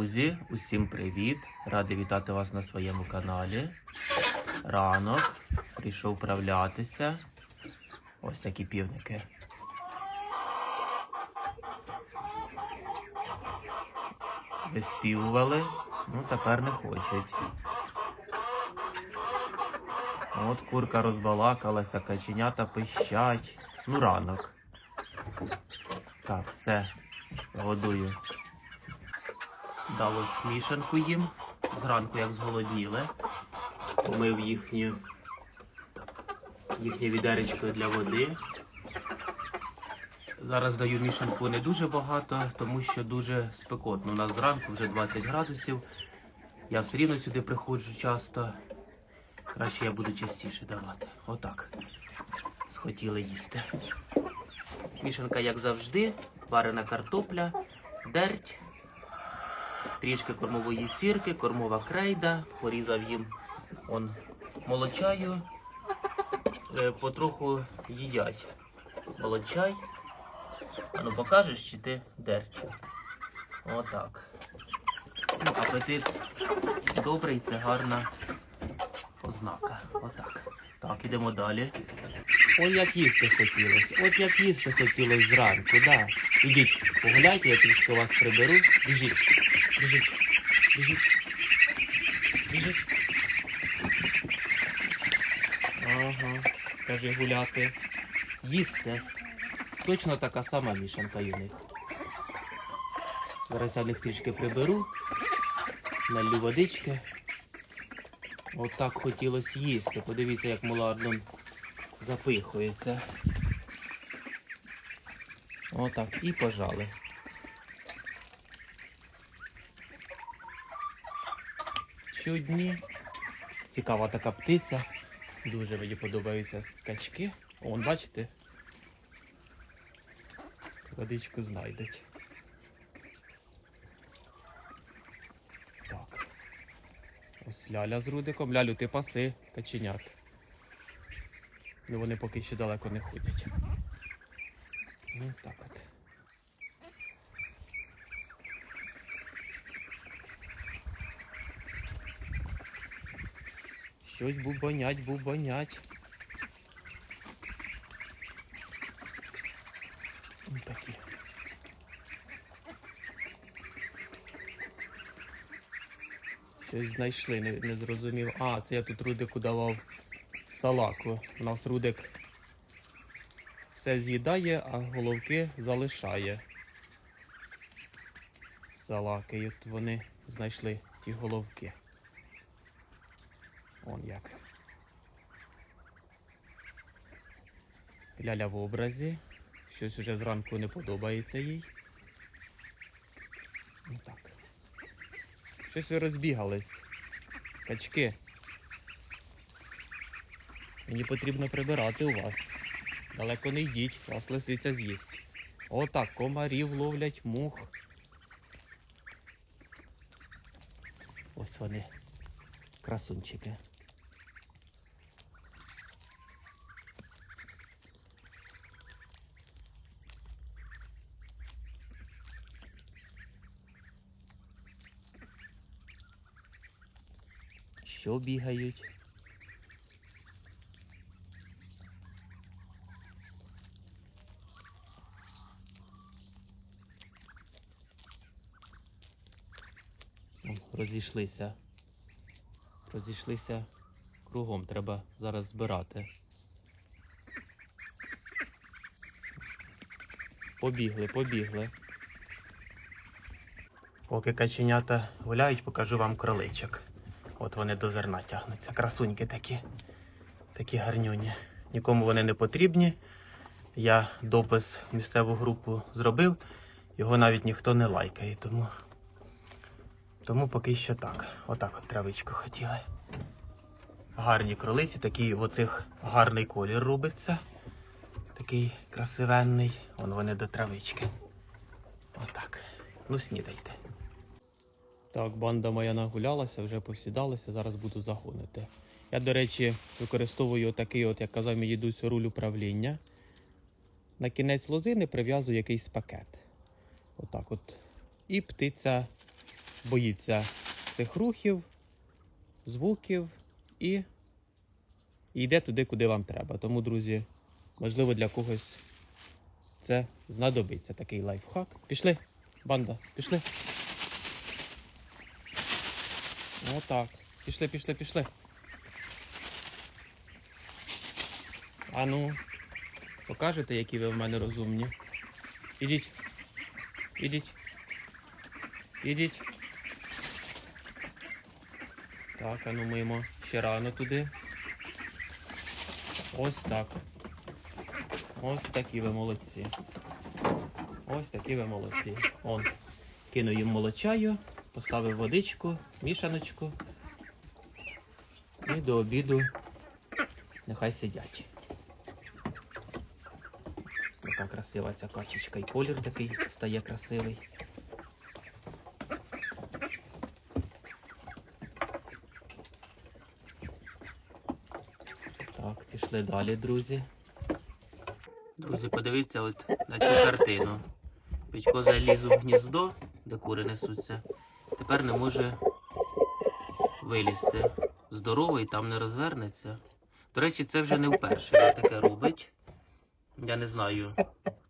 Друзі, усім привіт! Радий вітати вас на своєму каналі. Ранок прийшов вправлятися. Ось такі півники. Виспівували, ну тепер не хочуть. От курка розбалакалася, каченята пищать. Ну ранок. Так, все, годую. Дав ось мішанку їм. Зранку як зголодніли. Помив їхню, їхнє відеречко для води. Зараз даю мішанку не дуже багато, тому що дуже спекотно. У нас зранку вже 20 градусів. Я все рівно сюди приходжу часто. Краще я буду частіше давати. Отак. Схотіли їсти. Мішанка, як завжди, варена картопля, дерть, трішки кормової сірки, кормова крейда, порізав їм он молочаю, е, потроху їдять. Молочай. А ну покажеш, чи ти дерть? Отак. Ну, апетит добрий, це гарна ознака. Отак. Так, ідемо далі. Ой, як їсти хотілося. От як їсти хотілося зранку, да. Ідіть, погуляйте, я трішки вас приберу. Біжіть. Біжіть. Біжіть. Біжіть. Ага. Каже гуляти. Їсти. Точно така сама мішанка у. Зараз я трішки приберу. Налью водички. Отак хотілося їсти. Подивіться, як муладно запихується. Отак. І пожали. Щодні. Цікава така птиця. Дуже мені подобаються качки. Вон, бачите? Водичку знайдуть. Так. Ось ляля з рудиком. Лялю, ти паси каченят. Ну вони поки що далеко не ходять. Ну так от. Щось бубонять, бубонять. Ось такі. Щось знайшли, не, не зрозумів. А, це я тут Рудику давав салаку. У нас Рудик все з'їдає, а головки залишає. Салаки. От вони знайшли ті головки. Он як. Ляля в образі. Щось уже зранку не подобається їй. Отак. Щось ви розбігались. Качки. Мені потрібно прибирати у вас. Далеко не йдіть, вас лисиця з'їсть. Отак, комарів ловлять мух. Ось вони. Красунчики. Що бігають? Розійшлися. Розійшлися кругом. Треба зараз збирати. Побігли, побігли. Поки каченята гуляють, покажу вам кроличок. От вони до зерна тягнуться. Красуньки такі. Такі гарнюні. Нікому вони не потрібні. Я допис в місцеву групу зробив, його навіть ніхто не лайкає, тому, тому поки що так. Отак от травичку хотіли. Гарні кролиці, такий в оцих гарний колір робиться. Такий красивенний. Вон вони до травички. Отак. Ну, снідайте. Так, банда моя нагулялася, вже посідалася, зараз буду загонити. Я, до речі, використовую такий, от, як казав мій дідусь, руль управління. На кінець лозини прив'язую якийсь пакет. Отак от. І птиця боїться цих рухів, звуків і, і йде туди, куди вам треба. Тому, друзі, можливо, для когось це знадобиться такий лайфхак. Пішли, банда, пішли. Отак. Пішли, пішли, пішли. А ну, покажете, які ви в мене розумні. Ідіть. Ідіть. Ідіть. Так, а ну мимо. Ще рано туди. Ось так. Ось такі ви молодці. Ось такі ви молодці. Он. Кину їм молочаю, поставив водичку, мішаночку. І до обіду нехай сидять. Така красива ця качечка і колір такий стає красивий. Так, пішли далі, друзі. Друзі, подивіться от на цю картину. Печко заліз у гніздо, де кури несуться. Тепер не може вилізти. Здоровий, там не розвернеться. До речі, це вже не вперше він таке робить. Я не знаю.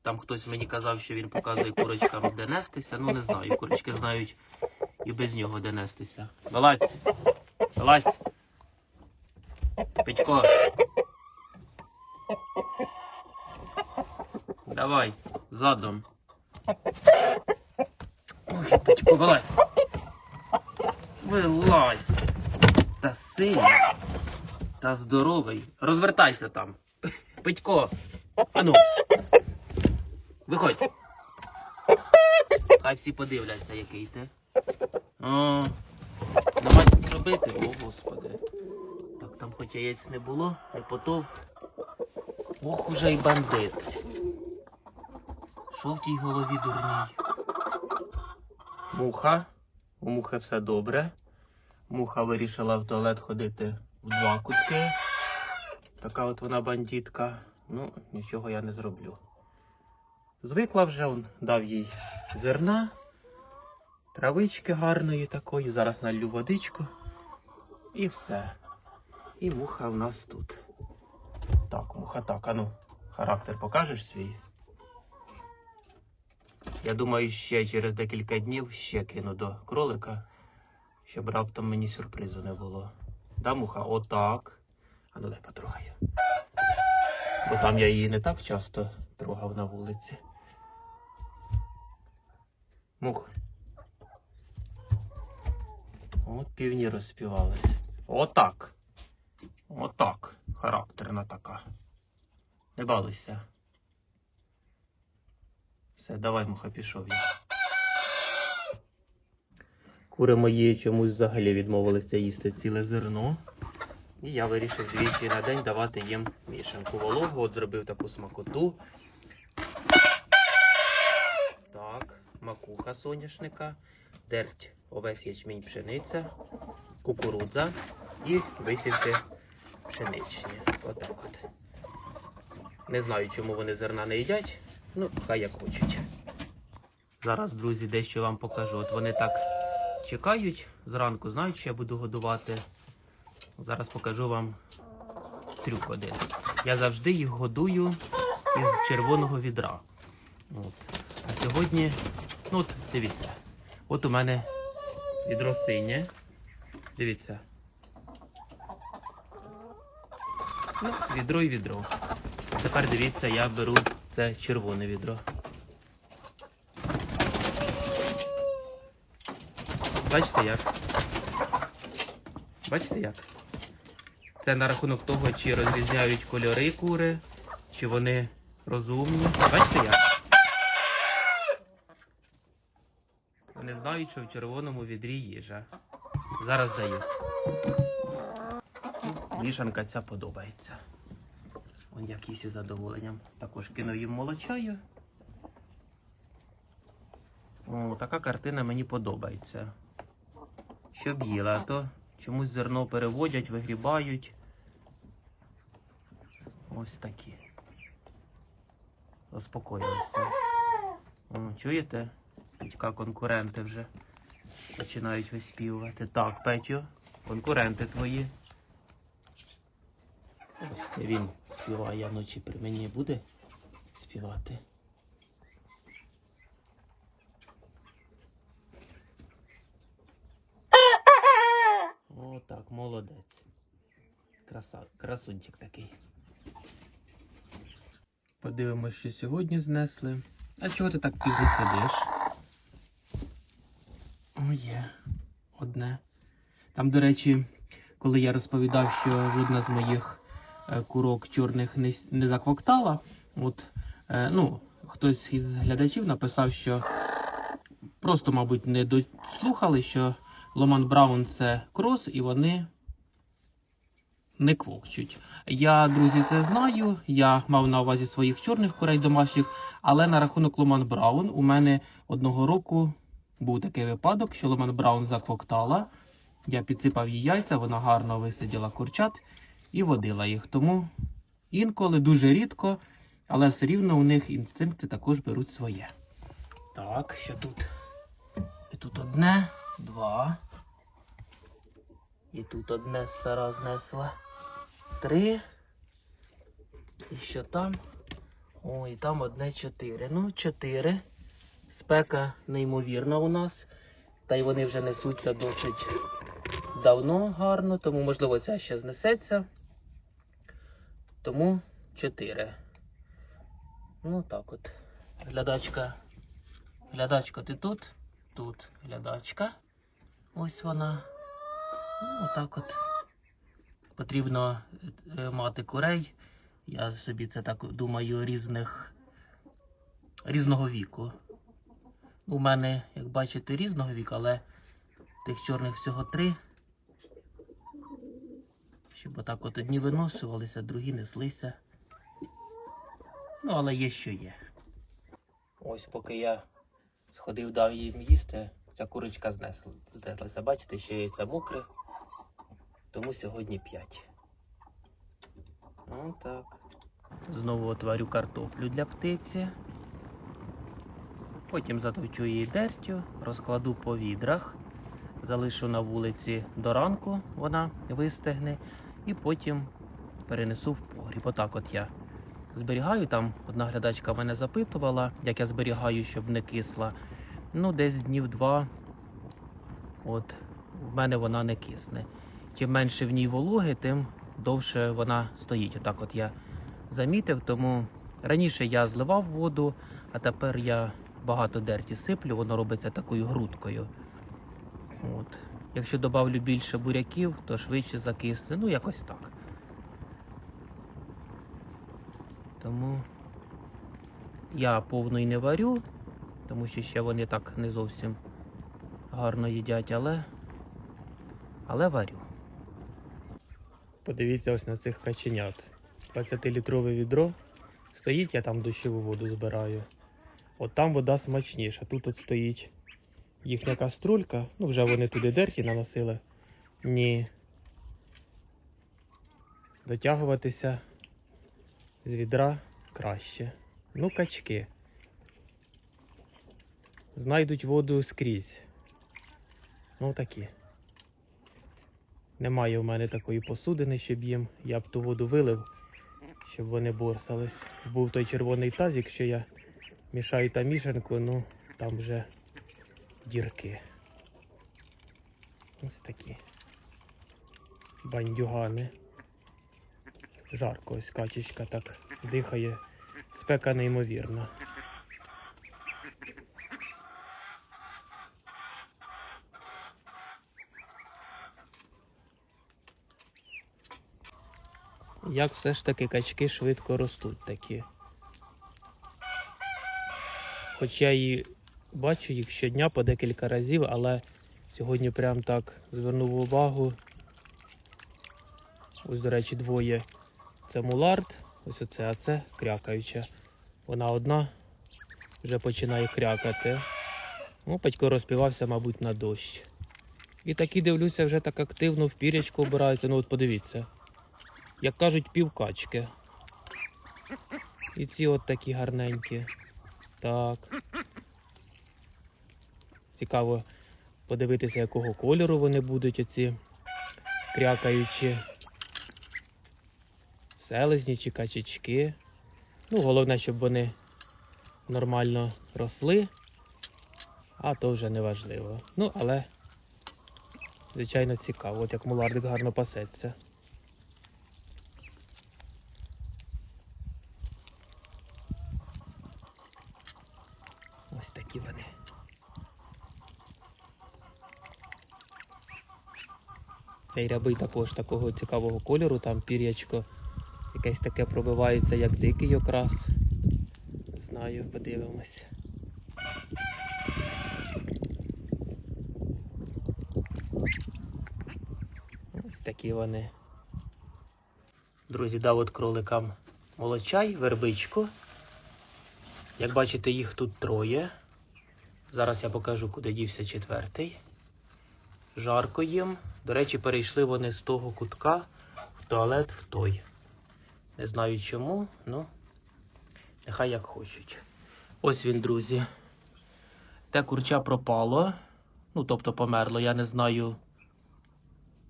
Там хтось мені казав, що він показує курочкам, де нестися. Ну не знаю. Курочки знають і без нього де нестися. Вилазь! Вилазь! Петько! Давай, задом. Ой, Петько, вилазь! Вилазь! Та сильний, та здоровий. Розвертайся там. Петько! Ану. Виходь. Хай всі подивляться, який ти. О, нема що робити, о господи. Так там хоч яєць не було, не потов. Ох, уже й бандит. Що в тій голові дурній? Муха. У мухи все добре. Муха вирішила в туалет ходити в два кутки. Така от вона бандитка. Ну, нічого я не зроблю. Звикла вже, он дав їй зерна, травички гарної такої, зараз налью водичку. І все. І муха в нас тут. Так, муха так, а ну, характер покажеш свій? Я думаю, ще через декілька днів ще кину до кролика, щоб раптом мені сюрпризу не було. Да, муха, отак. А ну дай потрогаю. Бо там я її не так часто трогав на вулиці. Мух. От півні розспівались. Отак. Отак. Характерна така. Не балуйся. Все, давай, муха, пішов я. Кури мої чомусь взагалі відмовилися їсти ціле зерно. І я вирішив двічі на день давати їм мішанку вологу. От зробив таку смакоту. Так, макуха соняшника, дерть овес ячмінь пшениця, кукурудза і висівки пшеничні. Отак от. Не знаю, чому вони зерна не їдять. Ну, хай як хочуть. Зараз, друзі, дещо вам покажу. От вони так чекають зранку, знають, що я буду годувати. Зараз покажу вам трюк один. Я завжди їх годую із червоного відра. От. А сьогодні, ну от дивіться, от у мене відро синє. Дивіться. Ну, відро і відро. Тепер дивіться, я беру це червоне відро. Бачите як? Бачите як? Це на рахунок того, чи розрізняють кольори кури, чи вони розумні. Бачите як? Вони знають, що в червоному відрі їжа. Зараз даю. Мішанка ця подобається. Якісь із задоволенням. Також кинув їм молочаю. О, така картина мені подобається. Щоб їла, а то чомусь зерно переводять, вигрібають. Ось такі. Заспокоїлися. Чуєте? Пітька конкуренти вже починають виспівувати. Так, Петю, конкуренти твої. Ось він співає вночі при мені буде співати. О, так, молодець. Краса, красунчик такий. Подивимось, що сьогодні знесли. А чого ти так пізно сидиш? О, є. Одне. Там, до речі, коли я розповідав, що жодна з моїх курок чорних не, не заквоктала, от, е, ну, хтось із глядачів написав, що просто, мабуть, не дослухали, що Ломан Браун це крос, і вони не квокчуть. Я, друзі, це знаю. Я мав на увазі своїх чорних курей домашніх, але на рахунок Ломан Браун у мене одного року був такий випадок, що Ломан Браун заквоктала. Я підсипав їй яйця, вона гарно висиділа курчат і водила їх. Тому інколи дуже рідко, але все рівно у них інстинкти також беруть своє. Так, що тут? І тут одне, два. І тут одне стара знесла. Три. І що там? О, і там одне чотири. Ну, чотири. Спека неймовірна у нас. Та й вони вже несуться досить давно гарно, тому можливо ця ще знесеться. Тому чотири. Ну так от. Глядачка. Глядачка, ти тут? Тут глядачка. Ось вона. Ну, отак от. Потрібно е, мати курей. Я собі це так думаю, різних різного віку. У мене, як бачите, різного віку, але тих чорних всього три. Щоб отак от одні виносувалися, другі неслися. Ну, але є що є. Ось поки я сходив, дав їм їсти, ця курочка знесла, знеслася. Бачите, що яйця мокре, тому сьогодні п'ять. Ну так. Знову отварю картоплю для птиці. Потім затовчу її дертю, розкладу по відрах, залишу на вулиці до ранку, вона вистигне, і потім перенесу в погріб. Отак от я зберігаю. Там одна глядачка мене запитувала, як я зберігаю, щоб не кисла. Ну, десь днів два. От, в мене вона не кисне. Чим менше в ній вологи, тим довше вона стоїть. Отак от я замітив, тому раніше я зливав воду, а тепер я багато дерті сиплю, воно робиться такою грудкою. От. Якщо додавлю більше буряків, то швидше закисне. Ну, якось так. Тому я повно і не варю, тому що ще вони так не зовсім гарно їдять, але, але варю. Подивіться ось на цих каченят. 20-літрове відро. Стоїть, я там дощову воду збираю. От там вода смачніша. Тут от стоїть їхня каструлька. Ну, вже вони туди дерті наносили. Ні. Дотягуватися з відра краще. Ну, качки. Знайдуть воду скрізь. Ну такі. Немає в мене такої посудини, щоб їм. Я б ту воду вилив, щоб вони борсались. Був той червоний тазик, що я мішаю та мішанку, ну там вже дірки. Ось такі. Бандюгани. Жарко ось качечка так дихає. Спека неймовірна. Як все ж таки качки швидко ростуть такі. Хоч я і бачу їх щодня по декілька разів, але сьогодні прям так звернув увагу. Ось, до речі, двоє. Це мулард, ось оце, а це крякаюча. Вона одна вже починає крякати. Ну, батько розпівався, мабуть, на дощ. І такі дивлюся, вже так активно в пірячку обираються. Ну от подивіться. Як кажуть, півкачки. І ці от такі гарненькі. Так. Цікаво, подивитися, якого кольору вони будуть оці крякаючі. Селезні чи качечки. Ну, головне, щоб вони нормально росли, а то вже не важливо. Ну, але, звичайно, цікаво, от як мулардик гарно пасеться. Ось такі вони. Цей рябий також такого цікавого кольору, там пір'ячко якесь таке пробивається, як дикий окрас. Не знаю, подивимось. Ось такі вони. Друзі, дав от кроликам молочай, вербичку. Як бачите, їх тут троє. Зараз я покажу, куди дівся четвертий. Жарко їм. До речі, перейшли вони з того кутка в туалет в той. Не знаю чому, ну нехай як хочуть. Ось він, друзі. Те курча пропало. Ну, тобто померло. Я не знаю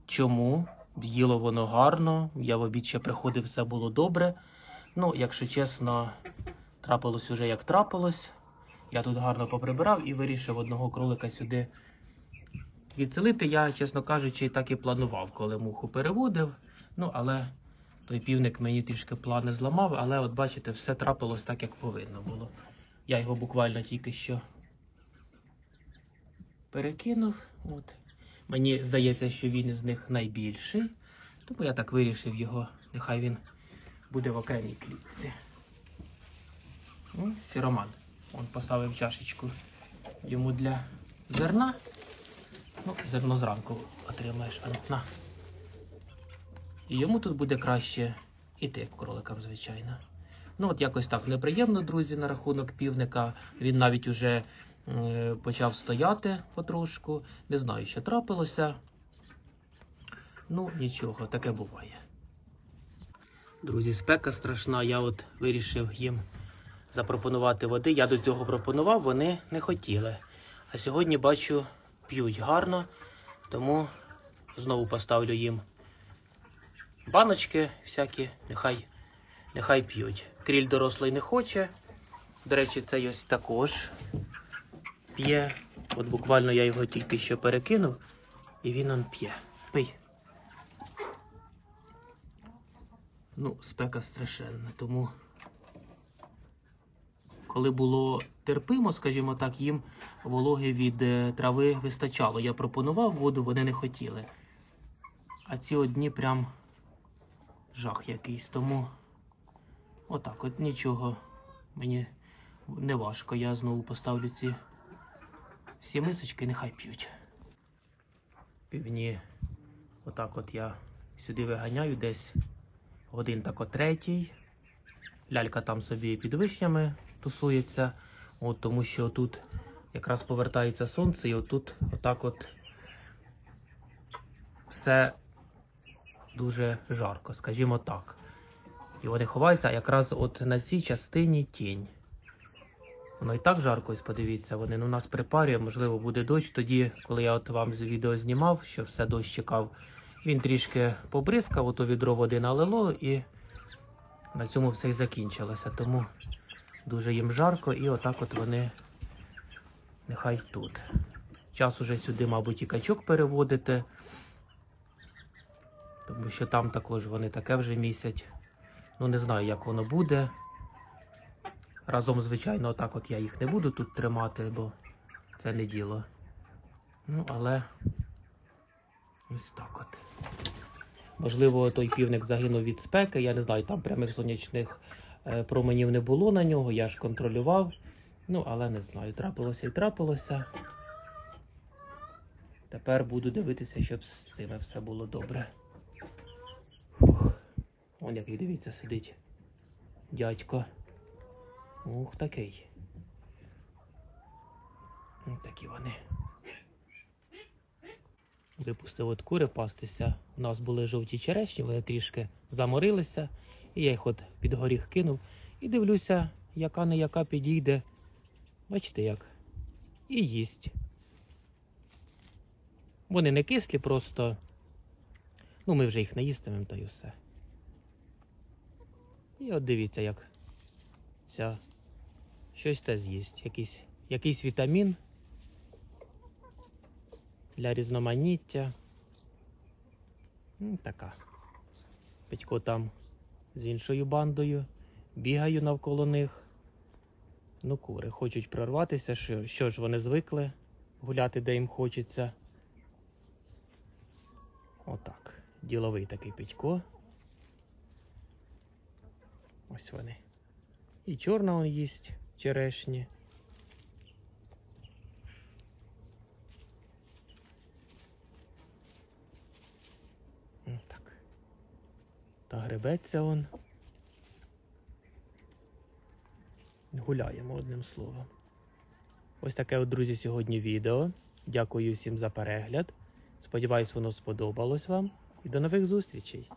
чому. Їло воно гарно. Я в обід ще приходив, все було добре. Ну, якщо чесно, трапилось уже як трапилось. Я тут гарно поприбирав і вирішив одного кролика сюди відселити. Я, чесно кажучи, так і планував, коли муху переводив. Ну, але той півник мені трішки плани зламав, але от бачите, все трапилось так, як повинно було. Я його буквально тільки що перекинув. От. Мені здається, що він із них найбільший. Тому я так вирішив його. Нехай він буде в окремій клітці. Сіроман. Он поставив чашечку йому для зерна. Ну, зерно зранку отримаєш, а ну, на. І йому тут буде краще іти кроликам, звичайно. Ну, от якось так неприємно, друзі, на рахунок півника. Він навіть уже е, почав стояти потрошку. Не знаю, що трапилося. Ну, нічого, таке буває. Друзі, спека страшна. Я от вирішив їм запропонувати води. Я до цього пропонував, вони не хотіли. А сьогодні бачу, п'ють гарно, тому знову поставлю їм баночки всякі, нехай, нехай п'ють. Кріль дорослий не хоче. До речі, цей ось також п'є. От буквально я його тільки що перекинув, і він он п'є. Пий. Ну, спека страшенна, тому коли було терпимо, скажімо так, їм вологи від е, трави вистачало. Я пропонував воду, вони не хотіли. А ці одні прям жах якийсь. Тому отак, от нічого мені не важко. Я знову поставлю ці всі мисочки, нехай п'ють. Півні, отак от я сюди виганяю десь годин так о третій. Лялька там собі під вишнями тусується, от, тому що тут якраз повертається сонце, і отут отак от все дуже жарко, скажімо так. І вони ховаються а якраз от на цій частині тінь. Воно і так жарко, ось подивіться, вони ну, нас припарює, можливо, буде дощ. Тоді, коли я от вам з відео знімав, що все дощ чекав, він трішки побризкав, ото відро води налило і на цьому все і закінчилося. Тому дуже їм жарко і отак от вони нехай тут. Час уже сюди, мабуть, і качок переводити, тому що там також вони таке вже місять. Ну, не знаю, як воно буде. Разом, звичайно, отак от я їх не буду тут тримати, бо це не діло. Ну, але ось так от. Можливо, той півник загинув від спеки, я не знаю, там прямих сонячних променів не було на нього, я ж контролював. Ну, але не знаю, трапилося і трапилося. Тепер буду дивитися, щоб з цими все було добре. Фух. Вон який, дивіться, сидить дядько. Ух, такий. Ось такі вони. Випустив от кури пастися. У нас були жовті черешні, вони трішки заморилися. І я їх от під горіх кинув. І дивлюся, яка не яка підійде. Бачите як? І їсть. Вони не кислі, просто. Ну, ми вже їх не їстимемо, та й усе. І от дивіться, як ця щось те з'їсть. Якийсь, якийсь вітамін для різноманіття. Така. Петько там з іншою бандою. Бігаю навколо них. Ну, кури хочуть прорватися, що, що ж вони звикли гуляти, де їм хочеться. Отак. Діловий такий Петько. Ось вони. І чорна он їсть черешні. М, Так. Та гребеться он. Гуляємо одним словом. Ось таке от, друзі, сьогодні відео. Дякую всім за перегляд. Сподіваюсь, воно сподобалось вам. І до нових зустрічей!